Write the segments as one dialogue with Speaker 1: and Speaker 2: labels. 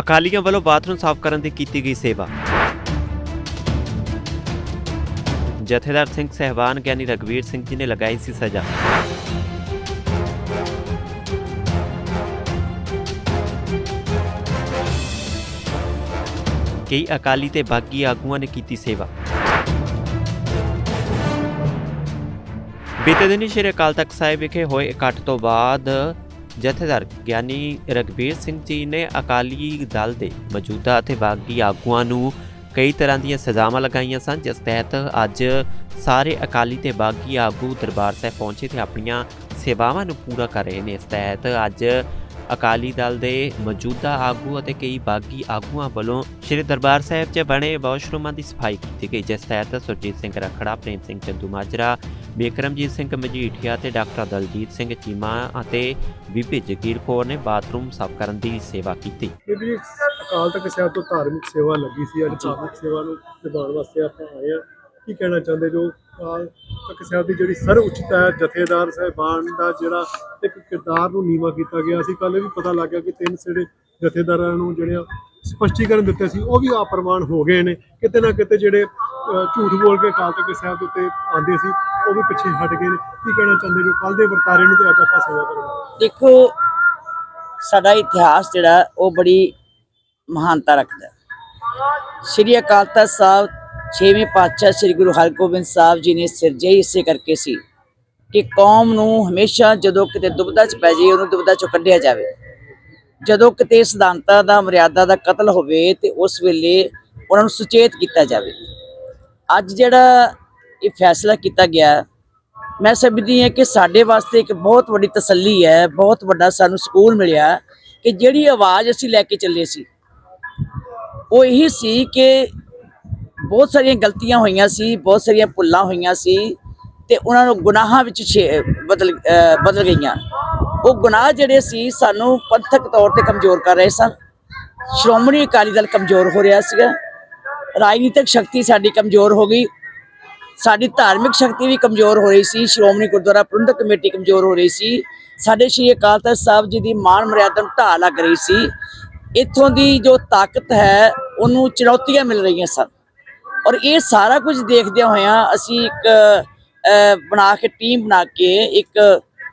Speaker 1: ਅਕਾਲੀਆਂ ਵੱਲੋਂ ਬਾਥਰੂਮ ਸਾਫ਼ ਕਰਨ ਦੀ ਕੀਤੀ ਗਈ ਸੇਵਾ। ਜਥੇਦਾਰ ਸਿੰਘ ਸਹਿਬਾਨ ਗਿਆਨੀ ਰਗਵੀਰ ਸਿੰਘ ਜੀ ਨੇ ਲਗਾਈ ਸੀ ਸਜ਼ਾ। ਕਈ ਅਕਾਲੀ ਤੇ ਬਾਗੀ ਆਗੂਆਂ ਨੇ ਕੀਤੀ ਸੇਵਾ। ਬੀਤੇ ਦਿਨੀ ਸ਼੍ਰੀ ਅਕਾਲ ਤਖਤ ਸਾਹਿਬ ਵਿਖੇ ਹੋਏ ਇਕੱਠ ਤੋਂ ਬਾਅਦ ਜਥੇਦਾਰ ਗਿਆਨੀ ਰਗਵੀਰ ਸਿੰਘ ਜੀ ਨੇ ਅਕਾਲੀ ਦਲ ਦੇ ਮੌਜੂਦਾ ਅਤੇ ਬਾਗੀ ਆਗੂਆਂ ਨੂੰ ਕਈ ਤਰ੍ਹਾਂ ਦੀਆਂ ਸਜ਼ਾਵਾਂ ਲਗਾਈਆਂ ਸਨ, ਜਿਸ ਤਹਿਤ ਅੱਜ ਸਾਰੇ ਅਕਾਲੀ ਤੇ ਬਾਗੀ ਆਗੂ ਦਰਬਾਰ ਸਾਹਿਬ ਪਹੁੰਚੇ ਤੇ ਆਪਣੀਆਂ ਸੇਵਾਵਾਂ ਨੂੰ ਪੂਰਾ ਕਰ ਰਹੇ ਨੇ। ਇਸ ਤਹਿਤ ਅੱਜ ਅਕਾਲੀ ਦਲ ਦੇ ਮੌਜੂਦਾ ਆਗੂ ਅਤੇ ਕਈ ਬਾਗੀ ਆਗੂਆਂ ਵੱਲੋਂ ਸ੍ਰੀ ਦਰਬਾਰ ਸਾਹਿਬ 'ਚ ਬਣੇ ਵਾਸ਼ਰੂਮਾਂ ਦੀ ਸਫ਼ਾਈ ਕੀਤੀ ਗਈ, ਜਿਸ ਤਹਿਤ ਸੁਰਜੀਤ ਸਿੰਘ ਰਖੜਾ, ਪ੍ਰੇਮ ਸਿੰਘ ਚੰਦੂ ਮਾਜਰਾ, ਬਿਕਰਮਜੀਤ ਸਿੰਘ ਮਜੀਠੀਆ ਤੇ ਡਾਕਟਰ ਦਲਜੀਤ ਸਿੰਘ ਚੀਮਾ ਅਤੇ ਬੀਬੀ ਜਗੀਰ ਕੌਰ ਨੇ ਬਾਥਰੂਮ ਸਾਫ਼ ਕਰਨ ਦੀ ਸੇਵਾ ਕੀਤੀ।
Speaker 2: ਇਹ ਅਕਾਲ ਤਖਤ ਸਾਹਿਬ ਤੋਂ ਧਾਰਮਿਕ ਸੇਵਾ ਲੱਗੀ ਸੀ, ਅੱਜ ਧਾਰਮਿਕ ਸੇਵਾ ਨੂੰ ਨਿਭਾਉਣ ਵਾਸਤੇ ਆਪਾਂ ਆਏ ਆ ਕੀ ਕਹਿਣਾ ਚਾਹੁੰਦੇ ਜੋ ਅਕਾਲ ਤਖਤ ਸਾਹਿਬ ਦੀ ਜਿਹੜੀ ਸਰਵ ਉੱਚਤਾ ਜਥੇਦਾਰ ਸਾਹਿਬਾਨ ਦਾ ਜਿਹੜਾ ਇੱਕ ਕਿਰਦਾਰ ਨੂੰ ਨੀਵਾ ਕੀਤਾ ਗਿਆ। ਸੀ ਕੱਲ ਵੀ ਪਤਾ ਲੱਗ ਗਿਆ ਕਿ ਤਿੰਨ ਜਿਹੜੇ ਜਥੇਦਾਰਾਂ ਨੂੰ ਜਿਹੜੇ ਸਪਸ਼ਟੀਕਰਨ ਦਿੱਤੇ ਸੀ, ਉਹ ਵੀ ਅਪਰਮਾਨ ਹੋ ਗਏ ਨੇ। ਕਿਤੇ ਨਾ ਕਿਤੇ ਜਿਹੜੇ ਝੂਠ ਬੋਲ ਕੇ ਅਕਾਲ ਤਖਤ ਸਾਹਿਬ ਦੇ ਉੱਤੇ ਆਉਂਦੇ ਸੀ, ਉਹ ਵੀ ਪਿੱਛੇ ਹਟ ਗਏ ਨੇ। ਕੀ ਕਹਿਣਾ ਚਾਹੁੰਦੇ ਜੋ ਕੱਲ ਦੇ ਵਰਤਾਰੇ ਨੂੰ ਤੇ ਅੱਜ ਆਪਾਂ ਸੇਵਾ ਕਰਾਂਗੇ
Speaker 3: ਦੇਖੋ, ਸਾਡਾ ਇਤਿਹਾਸ ਜਿਹੜਾ, ਉਹ ਬੜੀ ਮਹਾਨਤਾ ਰੱਖਦਾ ਸ਼੍ਰੀ ਅਕਾਲ ਤਖਤ ਸਾਹਿਬ ਛੇਵੇਂ ਪਾਤਸ਼ਾਹ ਸ੍ਰੀ ਗੁਰੂ ਹਰਗੋਬਿੰਦ ਸਾਹਿਬ ਜੀ ਨੇ ਸਿਰਜੇ ਹੀ ਇਸੇ ਕਰਕੇ ਸੀ ਕਿ ਕੌਮ ਨੂੰ ਹਮੇਸ਼ਾ ਜਦੋਂ ਕਿਤੇ ਦੁਬਦਾ ਚ ਪੈ ਜਾਏ ਉਹਨੂੰ ਦੁਬਦਾ ਚੋਂ ਕੱਢਿਆ ਜਾਵੇ। ਜਦੋਂ ਕਿਤੇ ਸਿਧਾਂਤਾਂ ਦਾ, ਮਰਿਆਦਾ ਦਾ ਕਤਲ ਹੋਵੇ ਤੇ ਉਸ ਵੇਲੇ ਉਹਨਾਂ ਨੂੰ ਸੁਚੇਤ ਕੀਤਾ ਜਾਵੇ। ਅੱਜ ਜਿਹੜਾ ਇਹ ਫੈਸਲਾ ਕੀਤਾ ਗਿਆ, ਮੈਂ ਸਮਝਦੀ ਹਾਂ ਕਿ ਸਾਡੇ ਵਾਸਤੇ ਇੱਕ ਬਹੁਤ ਵੱਡੀ ਤਸੱਲੀ ਹੈ, ਬਹੁਤ ਵੱਡਾ ਸਾਨੂੰ ਸਕੂਨ ਮਿਲਿਆ ਕਿ ਜਿਹੜੀ ਆਵਾਜ਼ ਅਸੀਂ ਲੈ ਕੇ ਚੱਲੇ ਸੀ, ਉਹ ਇਹੀ ਸੀ ਕਿ ਬਹੁਤ ਸਾਰੀਆਂ ਗਲਤੀਆਂ ਹੋਈਆਂ ਸੀ, ਬਹੁਤ ਸਾਰੀਆਂ ਭੁੱਲਾਂ ਹੋਈਆਂ ਸੀ ਤੇ ਉਹਨਾਂ ਨੂੰ ਗੁਨਾਹਾਂ ਵਿੱਚ ਛੇ- ਬਦਲ ਬਦਲ ਗਈਆਂ। ਉਹ ਗੁਨਾਹ ਜਿਹੜੇ ਸੀ ਸਾਨੂੰ ਪੰਥਕ ਤੌਰ ਤੇ ਕਮਜ਼ੋਰ ਕਰ ਰਹੇ ਸਨ। ਸ਼੍ਰੋਮਣੀ ਅਕਾਲੀ ਦਲ ਕਮਜ਼ੋਰ ਹੋ ਰਿਹਾ ਸੀਗਾ। ਰਾਜਨੀਤਿਕ ਸ਼ਕਤੀ ਸਾਡੀ ਕਮਜ਼ੋਰ ਹੋ ਗਈ। ਸਾਡੀ ਧਾਰਮਿਕ ਸ਼ਕਤੀ ਵੀ ਕਮਜ਼ੋਰ ਹੋ ਰਹੀ ਸੀ। ਸ਼੍ਰੋਮਣੀ ਗੁਰਦੁਆਰਾ ਪ੍ਰਬੰਧਕ ਕਮੇਟੀ ਕਮਜ਼ੋਰ ਹੋ ਰਹੀ ਸੀ। ਸਾਡੇ ਸ਼੍ਰੀ ਅਕਾਲ ਤਖਤ ਸਾਹਿਬ ਜੀ ਦੀ ਮਾਣ ਮਰਿਆਦਾ ਨੂੰ ਢਾਹ ਲੱਗ ਰਹੀ ਸੀ। ਇੱਥੋਂ ਦੀ ਜੋ ਤਾਕਤ ਹੈ, ਉਹਨੂੰ ਚੁਣੌਤੀਆਂ ਮਿਲ ਰਹੀਆਂ ਸਨ। ਔਰ ਇਹ ਸਾਰਾ ਕੁਝ ਦੇਖਦਿਆਂ ਹੋਇਆਂ ਅਸੀਂ ਇੱਕ ਬਣਾ ਕੇ, ਟੀਮ ਬਣਾ ਕੇ ਇੱਕ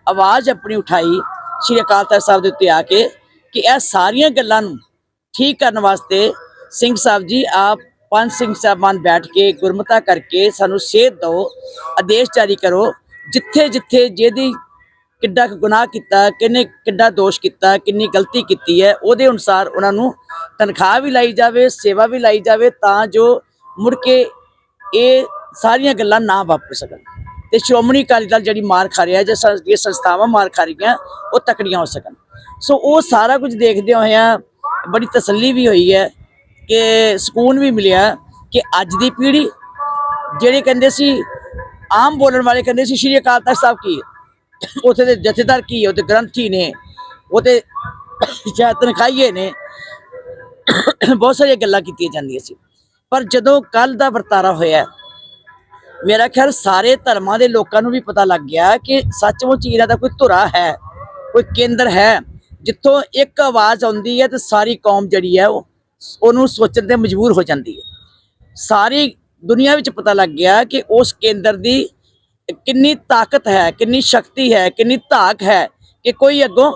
Speaker 3: ਆਵਾਜ਼ ਆਪਣੀ ਉਠਾਈ ਸ਼੍ਰੀ ਅਕਾਲ ਤਖਤ ਸਾਹਿਬ ਦੇ ਉੱਤੇ ਆ ਕੇ ਕਿ ਇਹ ਸਾਰੀਆਂ ਗੱਲਾਂ ਨੂੰ ਠੀਕ ਕਰਨ ਵਾਸਤੇ ਸਿੰਘ ਸਾਹਿਬ ਜੀ, ਆਪ ਪੰਜ ਸਿੰਘ ਸਾਹਿਬਾਨ ਬੈਠ ਕੇ ਗੁਰਮਤਾ ਕਰਕੇ ਸਾਨੂੰ ਸੇਧ ਦਿਓ, ਆਦੇਸ਼ ਜਾਰੀ ਕਰੋ, ਜਿੱਥੇ ਜਿੱਥੇ ਜਿਹਦੀ ਕਿੱਡਾ ਗੁਨਾਹ ਕੀਤਾ ਕਿੰਨੇ ਕਿੱਡਾ ਦੋਸ਼ ਕੀਤਾ, ਕਿੰਨੀ ਗਲਤੀ ਕੀਤੀ ਹੈ, ਉਹਦੇ ਅਨੁਸਾਰ ਉਹਨਾਂ ਨੂੰ ਤਨਖਾਹ ਵੀ ਲਾਈ ਜਾਵੇ, ਸੇਵਾ ਵੀ ਲਾਈ ਜਾਵੇ, ਤਾਂ ਜੋ ਮੁੜ ਕੇ ਇਹ ਸਾਰੀਆਂ ਗੱਲਾਂ ਨਾ ਵਾਪਰ ਸਕਣ। ਤੇ ਸ਼੍ਰੋਮਣੀ ਅਕਾਲੀ ਦਲ ਜਿਹੜੀ ਮਾਰ ਖਾ ਰਿਹਾ ਜਾਂ ਸੰ- ਜਿਹੜੀਆਂ ਸੰਸਥਾਵਾਂ ਮਾਰ ਖਾ ਰਹੀਆਂ, ਉਹ ਤਕੜੀਆਂ ਹੋ ਸਕਣ। ਸੋ ਉਹ ਸਾਰਾ ਕੁਝ ਦੇਖਦੇ ਹੋਇਆਂ ਬੜੀ ਤਸੱਲੀ ਵੀ ਹੋਈ ਹੈ ਕਿ ਸਕੂਨ ਵੀ ਮਿਲਿਆ ਕਿ ਅੱਜ ਦੀ ਪੀੜ੍ਹੀ, ਜਿਹੜੇ ਕਹਿੰਦੇ ਸੀ, ਆਮ ਬੋਲਣ ਵਾਲੇ ਕਹਿੰਦੇ ਸੀ, ਸ਼੍ਰੀ ਅਕਾਲ ਤਖਤ ਸਾਹਿਬ ਕੀ ਹੈ? ਉੱਥੇ ਦੇ ਜਥੇਦਾਰ ਕੀ ਹੈ? ਉਹਦੇ ਗ੍ਰੰਥੀ ਨੇ ਉਹਦੇ ਸ਼ਾਇਦ ਤਨਖਾਹੀਏ ਨੇ, ਬਹੁਤ ਸਾਰੀਆਂ ਗੱਲਾਂ ਕੀਤੀਆਂ ਜਾਂਦੀਆਂ ਸੀ। ਪਰ ਜਦੋਂ ਕੱਲ ਦਾ ਵਰਤਾਰਾ ਹੋਇਆ, ਮੇਰਾ ਖਿਆਲ ਸਾਰੇ ਧਰਮਾਂ ਦੇ ਲੋਕਾਂ ਨੂੰ ਵੀ ਪਤਾ ਲੱਗ ਗਿਆ ਕਿ ਸੱਚਮੁੱਚ ਇਹਨਾਂ ਦਾ ਕੋਈ ਧੁਰਾ ਹੈ, ਕੋਈ ਕੇਂਦਰ ਹੈ। ਜਿੱਥੋਂ ਇੱਕ ਆਵਾਜ਼ ਆਉਂਦੀ ਹੈ ਤੇ ਸਾਰੀ ਕੌਮ ਜਿਹੜੀ ਹੈ ਉਹ ਉਹਨੂੰ ਸੋਚਣ ਤੇ ਮਜਬੂਰ ਹੋ ਜਾਂਦੀ ਹੈ। ਸਾਰੀ ਦੁਨੀਆ ਵਿੱਚ ਪਤਾ ਲੱਗ ਗਿਆ ਕਿ ਉਸ ਕੇਂਦਰ ਦੀ ਕਿੰਨੀ ਤਾਕਤ ਹੈ, ਕਿੰਨੀ ਸ਼ਕਤੀ ਹੈ, ਕਿੰਨੀ ਧਾਕ ਹੈ ਕਿ ਕੋਈ ਅੱਗੋਂ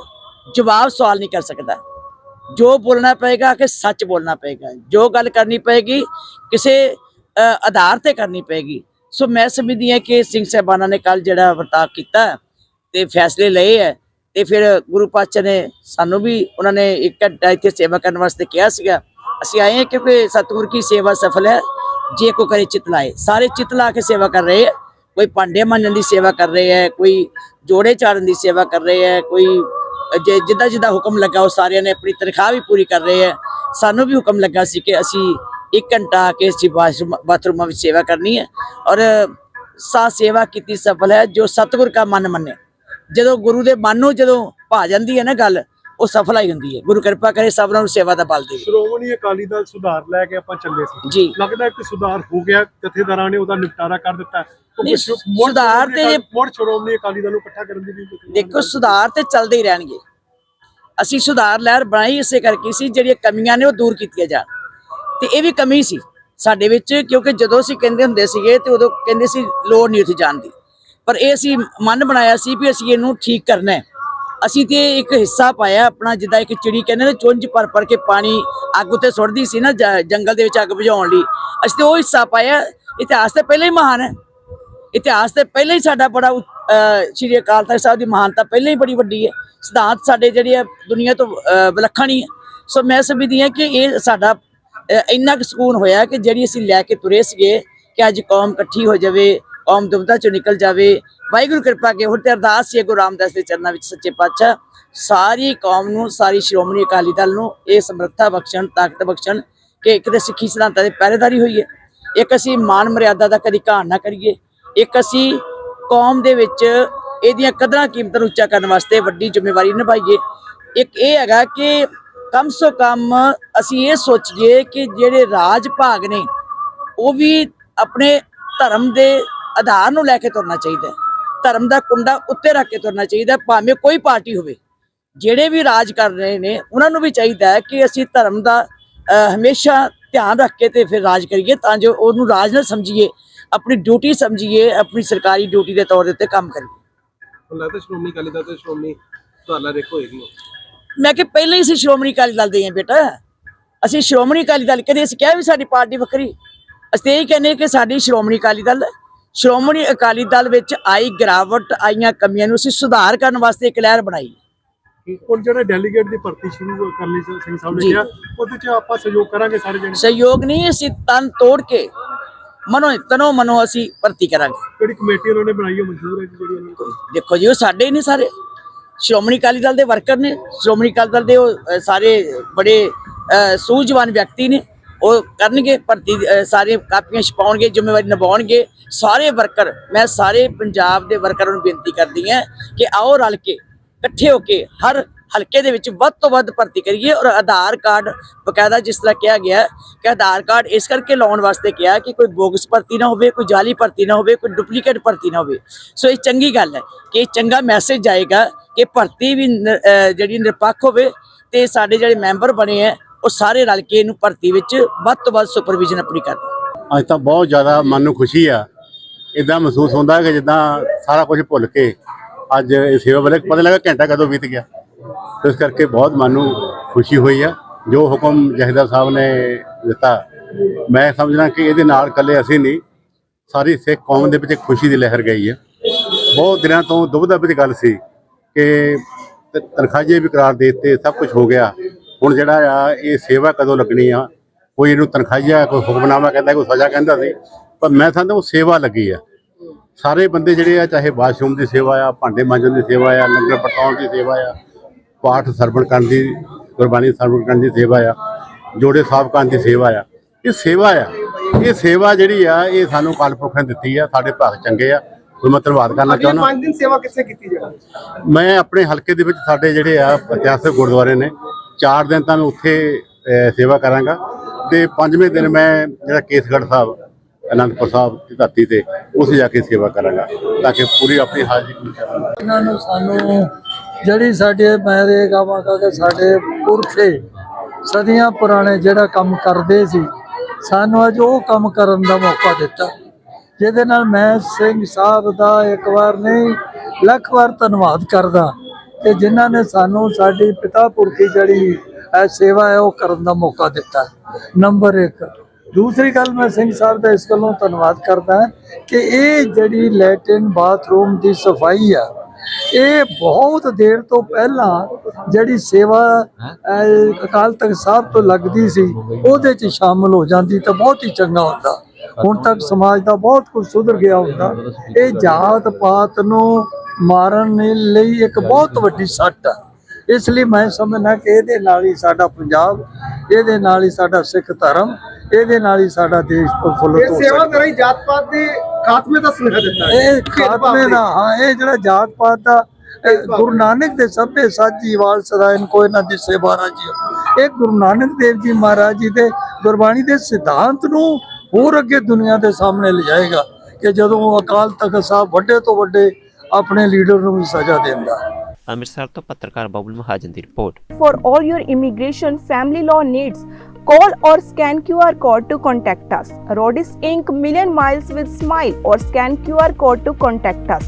Speaker 3: ਜਵਾਬ ਸਵਾਲ ਨਹੀਂ ਕਰ ਸਕਦਾ। ਜੋ ਬੋਲਣਾ ਪਏਗਾ ਕਿ ਸੱਚ ਬੋਲਣਾ ਪਏਗਾ। ਜੋ ਗੱਲ ਕਰਨੀ ਪਏਗੀ, ਕਿਸੇ ਆਧਾਰ ਤੇ ਕਰਨੀ ਪਏਗੀ। ਸੋ ਮੈਂ ਸਮਝਦੀ ਹਾਂ ਕਿ ਸਿੰਘ ਸਾਹਿਬਾਨਾਂ ਨੇ ਕੱਲ ਜਿਹੜਾ ਵਰਤਾਅ ਕੀਤਾ ਤੇ ਫੈਸਲੇ ਲਏ ਹੈ ਤੇ ਫਿਰ ਗੁਰੂ ਪਾਤਸ਼ਾਹ ਨੇ ਸਾਨੂੰ ਵੀ ਉਹਨਾਂ ਨੇ ਇੱਕ ਘੰਟਾ ਇੱਥੇ ਸੇਵਾ ਕਰਨ ਵਾਸਤੇ ਕਿਹਾ ਸੀਗਾ। ਅਸੀਂ ਆਏ ਹਾਂ ਕਿਉਂਕਿ ਸਤਿਗੁਰ ਕੀ ਸੇਵਾ ਸਫਲ ਹੈ, ਜੇ ਕੋ ਕਰੇ ਚਿਤ ਲਾਏ। ਸਾਰੇ ਚਿਤ ਲਾ ਕੇ ਸੇਵਾ ਕਰ ਰਹੇ ਹੈ। ਕੋਈ ਭਾਂਡੇ ਮੰਨਣ ਦੀ ਸੇਵਾ ਕਰ ਰਹੇ ਹੈ, ਕੋਈ ਜੋੜੇ ਚਾੜਨ ਦੀ ਸੇਵਾ ਕਰ ਰਹੇ ਹੈ, ਕੋਈ ਜੇ ਜਿੱਦਾਂ ਜਿੱਦਾਂ ਹੁਕਮ ਲੱਗਾ ਉਹ ਸਾਰਿਆਂ ਨੇ ਆਪਣੀ ਤਨਖਾਹ ਵੀ ਪੂਰੀ ਕਰ ਰਹੇ ਹੈ। ਸਾਨੂੰ ਵੀ ਹੁਕਮ ਲੱਗਾ ਸੀ ਕਿ ਅਸੀਂ ਇੱਕ ਘੰਟਾ ਆ ਕੇ ਅਸੀਂ ਬਾਥਰੂਮ- ਬਾਥਰੂਮਾਂ ਵਿੱਚ ਸੇਵਾ ਕਰਨੀ ਹੈ ਔਰ ਸਾ ਸੇਵਾ ਕੀਤੀ ਸਫਲ ਹੈ ਜੋ ਸਤਿਗੁਰ ਕਾ ਮਨ ਮੰਨੇ। ਜਦੋਂ ਗੁਰੂ ਦੇ ਮਨ ਨੂੰ ਜਦੋਂ ਭਾ ਜਾਂਦੀ ਹੈ ਨਾ ਗੱਲ ਉਹ ਸਫਲ ਹੀ ਹੁੰਦੀ ਹੈ। ਗੁਰੂ ਕਿਰਪਾ ਕਰੇ ਸਭਨਾਂ ਨੂੰ ਸੇਵਾ ਦਾ ਬਲ ਦੇਵੇ।
Speaker 2: ਸ਼੍ਰੋਮਣੀ ਅਕਾਲੀ ਦਲ ਸੁਧਾਰ ਲੈ ਕੇ ਆਪਾਂ ਚੱਲੇ ਸੀ।
Speaker 3: ਜੀ।
Speaker 2: ਲੱਗਦਾ ਕਿ ਸੁਧਾਰ ਹੋ ਗਿਆ ਜਥੇਦਾਰਾਂ ਨੇ ਉਹਦਾ ਨਿਪਟਾਰਾ ਕਰ ਦਿੱਤਾ।
Speaker 3: ਸੁਧਾਰ ਤੇ-
Speaker 2: ਮੁੜ ਸ਼੍ਰੋਮਣੀ ਅਕਾਲੀ ਦਲ ਨੂੰ ਇਕੱਠਾ ਕਰਨ ਦੀ ਵੀ
Speaker 3: ਦੇਖੋ ਸੁਧਾਰ ਤੇ ਚੱਲਦੇ ਹੀ ਰਹਿਣਗੇ। ਅਸੀਂ ਸੁਧਾਰ ਲਹਿਰ ਬਣਾਈ ਇਸੇ ਕਰਕੇ ਸੀ ਜਿਹੜੀਆਂ ਕਮੀਆਂ ਨੇ ਉਹ ਦੂਰ ਕੀਤੀਆਂ ਜਾਣ। ਤੇ ਇਹ ਵੀ ਕਮੀ ਸੀ ਸਾਡੇ ਵਿੱਚ ਕਿਉਂਕਿ ਜਦੋਂ ਅਸੀਂ ਕਹਿੰਦੇ ਹੁੰਦੇ ਸੀਗੇ ਤੇ ਉਦੋਂ ਕਹਿੰਦੇ ਸੀ ਲੋੜ ਨਹੀਂ ਉੱਥੇ ਜਾਣ ਦੀ। ਪਰ ਇਹ ਅਸੀਂ ਮਨ ਬਣਾਇਆ ਸੀ ਵੀ ਅਸੀਂ ਇਹਨੂੰ ਠੀਕ ਕਰਨਾ ਹੈ। ਅਸੀਂ ਤੇ ਇੱਕ ਹਿੱਸਾ ਪਾਇਆ ਆਪਣਾ, ਜਿੱਦਾਂ ਇੱਕ ਚਿੜੀ ਕਹਿੰਦੇ ਨੇ, ਚੁੰਝ ਪਰ ਪਰ ਕੇ ਪਾਣੀ ਅੱਗ ਉੱਤੇ ਸੁੱਟਦੀ ਸੀ ਨਾ ਜੰਗਲ ਦੇ ਵਿੱਚ ਅੱਗ ਬੁਝਾਉਣ ਲਈ। ਅਸੀਂ ਤੇ ਉਹ ਹਿੱਸਾ ਪਾਇਆ। ਇਤਿਹਾਸ ਤੇ ਪਹਿਲਾਂ ਹੀ ਮਹਾਨ ਹੈ। ਇਤਿਹਾਸ ਤੇ ਪਹਿਲਾਂ ਹੀ ਸਾਡਾ ਬੜਾ ਉ- ਸ਼੍ਰੀ ਅਕਾਲ ਤਖਤ ਸਾਹਿਬ ਦੀ ਮਹਾਨਤਾ ਪਹਿਲਾਂ ਹੀ ਬੜੀ ਵੱਡੀ ਹੈ। ਸਿਧਾਂਤ ਸਾਡੇ ਜਿਹੜੇ ਆ, ਦੁਨੀਆ ਤੋਂ ਵਿਲੱਖਣ ਹੀ ਹੈ। ਸੋ ਮੈਂ ਸਮਝਦੀ ਹਾਂ ਕਿ ਇਹ ਸਾਡਾ ਇੰਨਾ ਕੁ ਸਕੂਨ ਹੋਇਆ ਕਿ ਜਿਹੜੀ ਅਸੀਂ ਲੈ ਕੇ ਤੁਰੇ ਸੀਗੇ ਕਿ ਅੱਜ ਕੌਮ ਇਕੱਠੀ ਹੋ ਜਾਵੇ। ਕੌਮ ਦੁਬਦਾ ਚੋਂ ਨਿਕਲ ਜਾਵੇ। ਵਾਹਿਗੁਰੂ ਕਿਰਪਾ ਕੇ ਹੁਣ ਤੇ ਅਰਦਾਸ ਸੀ ਗੁਰੂ ਰਾਮਦਾਸ ਦੇ ਚਰਨਾਂ ਵਿੱਚ ਸੱਚੇ ਪਾਤਸ਼ਾਹ। ਸਾਰੀ ਕੌਮ ਨੂੰ, ਸਾਰੀ ਸ਼੍ਰੋਮਣੀ ਅਕਾਲੀ ਦਲ ਨੂੰ ਇਹ ਸਮਰੱਥਾ ਬਖਸ਼ਣ, ਤਾਕਤ ਬਖਸ਼ਣ ਕਿ ਇੱਕ ਤੇ ਸਿੱਖੀ ਸਿਧਾਂਤਾਂ ਦੀ ਪਹਿਰੇਦਾਰੀ ਹੋਈ ਹੈ। ਇੱਕ ਅਸੀਂ ਮਾਨ ਮਰਿਆਦਾ ਦਾ ਕਦੀ ਘਾਣ ਨਾ ਕਰੀਏ। ਇੱਕ ਅਸੀਂ ਕੌਮ ਦੇ ਵਿੱਚ ਇਹਦੀਆਂ ਕਦਰਾਂ ਕੀਮਤਾਂ ਨੂੰ ਉੱਚਾ ਕਰਨ ਵਾਸਤੇ ਵੱਡੀ ਜ਼ਿੰਮੇਵਾਰੀ ਨਿਭਾਈਏ। ਇੱਕ ਇਹ ਹੈਗਾ ਕਿ ਕਮ ਸੋ ਕਮ ਅਸੀਂ ਇਹ ਸੋਚੀਏ ਕਿ ਜਿਹੜੇ ਰਾਜ ਭਾਗ ਨੇ, ਉਹ ਵੀ ਆਪਣੇ ਧਰਮ ਦੇ ਆਧਾਰ ਨੂੰ ਲੈ ਕੇ ਤੁਰਨਾ ਚਾਹੀਦਾ ਹੈ। ਧਰਮ ਦਾ ਕੁੰਡਾ ਉੱਤੇ ਰੱਖ ਕੇ ਤੁਰਨਾ ਚਾਹੀਦਾ ਭਾਵੇਂ ਕੋਈ ਪਾਰਟੀ ਹੋਵੇ। ਜਿਹੜੇ ਵੀ ਰਾਜ ਕਰ ਰਹੇ ਨੇ ਉਹਨਾਂ ਨੂੰ ਵੀ ਚਾਹੀਦਾ ਹੈ ਕਿ ਅਸੀਂ ਧਰਮ ਦਾ ਹਮੇਸ਼ਾ ਧਿਆਨ ਰੱਖ ਕੇ ਤੇ ਫਿਰ ਰਾਜ ਕਰੀਏ ਤਾਂ ਜੋ ਉਹਨੂੰ ਰਾਜ ਨਾ ਸਮਝੀਏ ਆਪਣੀ ਡਿਊਟੀ ਸਮਝੀਏ ਆਪਣੀ ਸਰਕਾਰੀ ਡਿਊਟੀ ਦੇ ਤੌਰ ਦੇ ਉੱਤੇ ਕੰਮ ਕਰੀਏ।
Speaker 4: ਹੁਣ ਲੱਗਦਾ ਸ਼੍ਰੋਮਣੀ ਅਕਾਲੀ ਦਲ ਤੇ ਸ਼੍ਰੋਮਣੀ ਧਾਰਨਾ ਇੱਕ ਹੋਏਗੀ
Speaker 3: ਮੈਂ ਕਿ ਪਹਿਲਾਂ ਹੀ ਅਸੀਂ ਸ਼੍ਰੋਮਣੀ ਅਕਾਲੀ ਦਲ ਦੇ ਹਾਂ ਬੇਟਾ। ਅਸੀਂ ਸ਼੍ਰੋਮਣੀ ਅਕਾਲੀ ਦਲ ਕਦੇ ਅਸੀਂ ਕਿਹਾ ਵੀ ਸਾਡੀ ਪਾਰਟੀ ਵੱਖਰੀ? ਅਸੀਂ ਇਹ ਕਹਿੰਦੇ ਕਿ ਸਾਡੀ ਸ਼੍ਰੋਮਣੀ ਅਕਾਲੀ ਦਲ ਹੈ। ਸ਼੍ਰੋਮਣੀ ਅਕਾਲੀ ਦਲ ਵਿੱਚ ਆਈ ਗਿਰਾਵਟ ਆਈਆਂ ਕਮੀਆਂ ਨੂੰ ਅਸੀਂ ਸੁਧਾਰ ਕਰਨ ਵਾਸਤੇ ਇੱਕ ਲਹਿਰ ਬਣਾਈ।
Speaker 2: ਹੁਣ ਜਿਹੜਾ ਡੈਲੀਗੇਟ ਦੀ ਭਰਤੀ ਸ਼ੁਰੂ ਕਰਨੀ ਸੀ ਸਿੰਘ ਸਾਹਿਬ ਨੇ। ਕਿਹਾ ਉਹਦੇ 'ਚ ਆਪਾਂ ਸਹਿਯੋਗ ਕਰਾਂਗੇ ਸਾਰੇ ਜਣੇ।
Speaker 3: ਸਹਿਯੋਗ ਨਹੀਂ ਅਸੀਂ ਤਨ ਤੋੜ ਕੇ ਮਨੋ ਤਨੋ ਮਨੋ ਅਸੀਂ ਭਰਤੀ ਕਰਾਂਗੇ।
Speaker 2: ਜਿਹੜੀ ਕਮੇਟੀ ਉਹਨਾਂ ਨੇ ਬਣਾਈ ਹੈ ਮਨਜ਼ੂਰ ਹੈ ਜਿਹੜੀ ਉਹਨਾਂ ਨੂੰ
Speaker 3: ਦੇਖੋ ਜੀ ਉਹ ਸਾਡੇ ਹੀ ਨੇ ਸਾਰੇ। ਸ਼੍ਰੋਮਣੀ ਅਕਾਲੀ ਦਲ ਦੇ ਵਰਕਰ ਨੇ ਸ਼੍ਰੋਮਣੀ ਅਕਾਲੀ ਦਲ ਦੇ ਉਹ ਸਾਰੇ ਬੜੇ ਸੂਝਵਾਨ ਵਿਅਕਤੀ ਨੇ। ਉਹ ਕਰਨਗੇ, ਭਰਤੀ ਸਾਰੇ ਕਾਪੀਆਂ ਛਪਾਉਣਗੇ, ਜ਼ਿੰਮੇਵਾਰੀ ਨਿਭਾਉਣਗੇ। ਸਾਰੇ ਵਰਕਰ, ਮੈਂ ਸਾਰੇ ਪੰਜਾਬ ਦੇ ਵਰਕਰਾਂ ਨੂੰ ਬੇਨਤੀ ਕਰਦੀ ਹਾਂ ਕਿ ਆਓ ਰਲ ਕੇ, ਇਕੱਠੇ ਹੋ ਕੇ ਹਰ ਹਲਕੇ ਦੇ ਵਿੱਚ ਵੱਧ ਤੋਂ ਵੱਧ ਭਰਤੀ ਕਰੀਏ ਔਰ ਆਧਾਰ ਕਾਰਡ ਬਕਾਇਦਾ ਜਿਸ ਤਰ੍ਹਾਂ ਕਿਹਾ ਗਿਆ ਕਿ ਆਧਾਰ ਕਾਰਡ ਇਸ ਕਰਕੇ ਲਾਉਣ ਵਾਸਤੇ ਕਿਹਾ ਕਿ ਕੋਈ ਬੋਗਸ ਭਰਤੀ ਨਾ ਹੋਵੇ, ਕੋਈ ਜਾਲੀ ਭਰਤੀ ਨਾ ਹੋਵੇ, ਕੋਈ ਡੁਪਲੀਕੇਟ ਭਰਤੀ ਨਾ ਹੋਵੇ। ਸੋ ਇਹ ਚੰਗੀ ਗੱਲ ਹੈ ਕਿ ਇਹ ਚੰਗਾ ਮੈਸੇਜ ਜਾਏਗਾ ਕਿ ਭਰਤੀ ਵੀ ਨ- ਜਿਹੜੀ ਨਿਰਪੱਖ ਹੋਵੇ ਤੇ ਸਾਡੇ ਜਿਹੜੇ ਮੈਂਬਰ ਬਣੇ ਹੈ ਉਹ ਸਾਰੇ ਰਲ ਕੇ ਇਹਨੂੰ ਭਰਤੀ ਵਿੱਚ ਵੱਧ ਤੋਂ ਵੱਧ ਸੁਪਰਵਿਜ਼ਨ ਆਪਣੀ ਕਰਨ
Speaker 5: ਅੱਜ ਤਾਂ ਬਹੁਤ ਜ਼ਿਆਦਾ ਮਨ ਨੂੰ ਖੁਸ਼ੀ ਆ। ਇਦਾਂ ਮਹਿਸੂਸ ਹੁੰਦਾ ਕਿ ਜਿੱਦਾਂ ਸਾਰਾ ਕੁਝ ਭੁੱਲ ਕੇ ਅੱਜ ਇਹ ਸੇਵਾ ਵੇਲੇ ਪਤਾ ਲੱਗਾ ਘੰਟਾ ਕਦੋਂ ਬੀਤ ਗਿਆ। ਇਸ ਕਰਕੇ ਬਹੁਤ ਮਨ ਨੂੰ ਖੁਸ਼ੀ ਹੋਈ ਆ। ਜੋ ਹੁਕਮ ਜਹਦਰ ਸਾਹਿਬ ਨੇ ਦਿੱਤਾ, ਮੈਂ ਸਮਝਦਾ ਕਿ ਇਹਦੇ ਨਾਲ ਇਕੱਲੇ ਅਸੀਂ ਨਹੀਂ, ਸਾਰੀ ਸਿੱਖ ਕੌਮ ਦੇ ਵਿੱਚ ਖੁਸ਼ੀ ਦੀ ਲਹਿਰ ਗਈ ਹੈ ਬਹੁਤ ਦਿਨਾਂ ਤੋਂ ਦੁਬਦਾ ਵਿੱਚ ਗੱਲ ਸੀ ਕਿ ਤ- ਤਨਖਾਹੀਏ ਵੀ ਕਰਾਰ ਦੇ ਦਿੱਤੇ, ਸਭ ਕੁਝ ਹੋ ਗਿਆ। ਹੁਣ ਜਿਹੜਾ ਆ ਇਹ ਸੇਵਾ ਕਦੋਂ ਲੱਗਣੀ ਆ? ਕੋਈ ਇਹਨੂੰ ਤਨਖਾਹੀਆ ਕੋਈ ਹੁਕਮਨਾਮਾ ਕਹਿੰਦਾ ਕੋਈ ਸਜ਼ਾ ਕਹਿੰਦਾ ਸੀ। ਪਰ ਮੈਂ ਸਮਝਦਾ ਉਹ ਸੇਵਾ ਲੱਗੀ ਆ। ਸਾਰੇ ਬੰਦੇ ਜਿਹੜੇ ਆ ਚਾਹੇ ਵਾਸ਼ਰੂਮ ਦੀ ਸੇਵਾ ਆ ਭਾਂਡੇ ਮਾਂਜਣ ਦੀ ਸੇਵਾ ਆ ਲੰਗਰ ਪਰਤਾਉਣ ਦੀ ਸੇਵਾ ਆ ਪਾਠ ਸਰਵਣ ਕਰਨ ਦੀ ਗੁਰਬਾਣੀ ਸਰਵਣ ਕਰਨ ਦੀ ਸੇਵਾ ਆ ਜੋੜੇ ਸਾਫ਼ ਕਰਨ ਦੀ ਸੇਵਾ ਆ। ਇਹ ਸੇਵਾ ਆ। ਇਹ ਸੇਵਾ ਜਿਹੜੀ ਆ ਇਹ ਸਾਨੂੰ ਕਾਲ ਪੁਰਖ ਨੇ ਦਿੱਤੀ ਆ ਸਾਡੇ ਭਾਗ ਚੰਗੇ ਆ। ਕੋਈ ਮੈਂ ਧੰਨਵਾਦ ਕਰਨਾ ਚਾਹੁੰਦਾ।
Speaker 2: ਪੰਜ ਦਿਨ ਸੇਵਾ ਕਿੱਥੇ ਕੀਤੀ ਜਾਣੀ
Speaker 5: ਮੈਂ ਆਪਣੇ ਹਲਕੇ ਦੇ ਵਿੱਚ ਸਾਡੇ ਜਿਹੜੇ ਆ ਇਤਿਹਾਸਕ ਗੁਰਦੁਆਰੇ ਨੇ। ਚਾਰ ਦਿਨ ਤਾਂ ਮੈਂ ਉੱਥੇ ਸੇਵਾ ਕਰਾਂਗਾ। ਤੇ ਪੰਜਵੇਂ ਦਿਨ ਮੈਂ ਜਿਹੜਾ ਕੇਸਗੜ੍ਹ ਸਾਹਿਬ, ਅਨੰਦਪੁਰ ਸਾਹਿਬ ਦੀ ਧਰਤੀ ਤੇ, ਉੱਥੇ ਜਾ ਕੇ ਸੇਵਾ ਕਰਾਂਗਾ, ਤਾਂ ਕਿ ਪੂਰੀ ਆਪਣੀ ਹਾਜ਼ਰੀ
Speaker 6: ਇਹਨਾਂ ਨੂੰ ਸਾਨੂੰ ਜਿਹੜੀ ਸਾਡੇ, ਮੈਂ ਇਹ ਕਹਾਂਗਾ ਕਿ ਸਾਡੇ ਪੁਰਖੇ, ਸਦੀਆਂ ਪੁਰਾਣੇ ਜਿਹੜਾ ਕੰਮ ਕਰਦੇ ਸੀ, ਸਾਨੂੰ ਅੱਜ ਉਹ ਕੰਮ ਕਰਨ ਦਾ ਮੌਕਾ ਦਿੱਤਾ। ਜਿਹਦੇ ਨਾਲ ਮੈਂ ਸਿੰਘ ਸਾਹਿਬ ਦਾ ਇੱਕ ਵਾਰ ਨਹੀਂ, ਲੱਖ ਵਾਰ ਧੰਨਵਾਦ ਕਰਦਾ। ਕਿ ਜਿਨ੍ਹਾਂ ਨੇ ਸਾਨੂੰ ਸਾਡੀ ਪਿਤਾ ਪੁਰਖੀ ਜਿਹੜੀ ਇਹ ਸੇਵਾ ਹੈ ਉਹ ਕਰਨ ਦਾ ਮੌਕਾ ਦਿੱਤਾ ਨੰਬਰ 1 ਦੂਸਰੀ ਗੱਲ ਮੈਂ ਸਿੰਘ ਸਾਹਿਬ ਦਾ ਇਸ ਗੱਲੋਂ ਧੰਨਵਾਦ ਕਰਦਾ ਕਿ ਇਹ ਜਿਹੜੀ ਲੈਟਰਿਨ ਬਾਥਰੂਮ ਦੀ ਸਫ਼ਾਈ ਆ ਇਹ ਬਹੁਤ ਦੇਰ ਤੋਂ ਪਹਿਲਾਂ ਜਿਹੜੀ ਸੇਵਾ ਅਕਾਲ ਤਖਤ ਸਾਹਿਬ ਤੋਂ ਲੱਗਦੀ ਸੀ ਉਹਦੇ 'ਚ ਸ਼ਾਮਲ ਹੋ ਜਾਂਦੀ ਤਾਂ ਬਹੁਤ ਹੀ ਚੰਗਾ ਹੁੰਦਾ। ਹੁਣ ਤੱਕ ਸਮਾਜ ਦਾ ਬਹੁਤ ਕੁਝ ਸੁਧਰ ਗਿਆ ਹੁੰਦਾ। ਇਹ ਜਾਤ ਪਾਤ ਨੂੰ ਮਾਰਨ ਲਈ ਇੱਕ ਬਹੁਤ ਵੱਡੀ ਸੱਟ। ਹੈ ਇਸ ਲਈ ਮੈਂ ਸਮਝਣਾ ਕਿ ਇਹਦੇ ਨਾਲ ਹੀ ਸਾਡਾ ਪੰਜਾਬ ਇਹਦੇ ਨਾਲ ਹੀ ਸਾਡਾ ਸਿੱਖ ਧਰਮ ਇਹਦੇ ਨਾਲ ਹੀ ਸਾਡਾ ਦੇਸ਼ ਪ੍ਰਫੁੱਲਤ ਹੋ ਸਕਦਾ।
Speaker 2: ਕਰਾਈ ਜਾਤ ਪਾਤ ਦੇ ਖਾਤਮੇ ਦਾ ਸੁਨੇਹਾ ਦਿੱਤਾ
Speaker 6: ਇਹ ਖਾਤਮੇ ਦਾ ਹਾਂ ਇਹ ਜਿਹੜਾ ਜਾਤ ਪਾਤ ਦਾ ਗੁਰੂ ਨਾਨਕ ਦੇ ਸਭੇ ਸਾਜੀ ਵਾਲ ਸਦਾ ਇਨ ਕੋ ਇਹਨਾਂ ਦੀ ਸੇਵਾ ਰਾਜੀ ਇਹ ਗੁਰੂ ਨਾਨਕ ਦੇਵ ਜੀ ਮਹਾਰਾਜ ਜੀ ਦੇ ਗੁਰਬਾਣੀ ਦੇ ਸਿਧਾਂਤ ਨੂੰ ਹੋਰ ਅੱਗੇ ਦੁਨੀਆ ਦੇ ਸਾਹਮਣੇ ਲਿਜਾਏਗਾ ਕਿ ਜਦੋਂ ਅਕਾਲ ਤਖਤ ਸਾਹਿਬ ਵੱਡੇ ਤੋਂ ਵੱਡੇ ਆਪਣੇ ਲੀਡਰ ਨੂੰ ਵੀ ਸਜ਼ਾ ਦਿੰਦਾ
Speaker 1: ਅੰਮ੍ਰਿਤਸਰ ਤੋਂ ਪੱਤਰਕਾਰ ਬਬਲ ਮਹਾਜਨ ਦੀ report
Speaker 7: For all your immigration family law needs, call or scan QR code to contact us. Rodis Inc. Million Miles with Smile or scan QR code to contact us.